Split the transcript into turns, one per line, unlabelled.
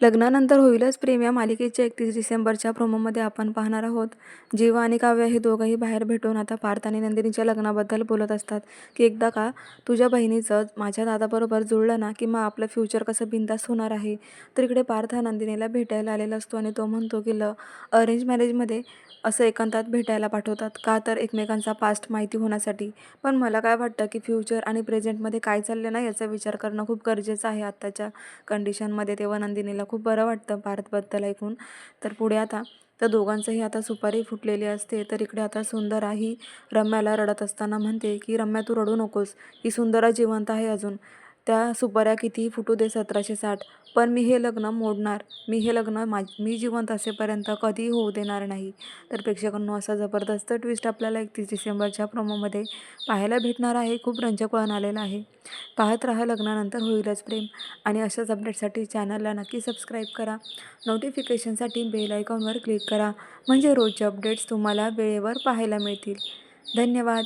लग्नानंतर होईलच प्रेम. या मालिकेच्या एकतीस डिसेंबरच्या प्रोमोमध्ये आपण पाहणार आहोत जीवा आणि काव्य हे दोघंही बाहेर भेटून आता पार्थ आणि नंदिनीच्या लग्नाबद्दल बोलत असतात की एकदा का तुझ्या बहिणीचं माझ्या दादाबरोबर जुळलं ना की मग आपलं फ्युचर कसं बिंदास होणार आहे तर इकडे पार्थ हा नंदिनीला भेटायला आलेला असतो आणि तो म्हणतो की ल अरेंज मॅरेजमध्ये असं एकांतात भेटायला पाठवतात का तर एकमेकांचा पास्ट माहिती होण्यासाठी? पण मला काय वाटतं की फ्युचर आणि प्रेझेंटमध्ये काय चाललं ना याचा विचार करणं खूप गरजेचं आहे आत्ताच्या कंडिशनमध्ये तेव्हा नंदिनीला खूप बरं वाटतं पार्थबद्दल ऐकून. तर पुढे आता तर दोघांचंही आता सुपारी फुटलेली असते तर इकडे आता सुंदरा ही रम्याला रडत असताना म्हणते की रम्या तू रडू नकोस. ही सुंदरा जिवंत आहे अजून. त्या सुपाऱ्या कितीही फुटू दे सतराशे साठ पण मी हे लग्न मोडणार. मी हे लग्न मा मी जिवंत असेपर्यंत कधीही होऊ देणार नाही. तर प्रेक्षकांनो असा जबरदस्त ट्विस्ट आपल्याला एकतीस डिसेंबरच्या प्रोमोमध्ये पाहायला भेटणार आहे. खूप रंजक वळण आलेलं आहे. पाहत राहा लग्नानंतर होईलच प्रेम. आणि अशाच अपडेटसाठी चॅनलला नक्की सबस्क्राईब करा. नोटिफिकेशनसाठी बेल आयकॉनवर क्लिक करा. म्हणजे रोजचे अपडेट्स तुम्हाला वेळेवर पाहायला मिळतील. धन्यवाद.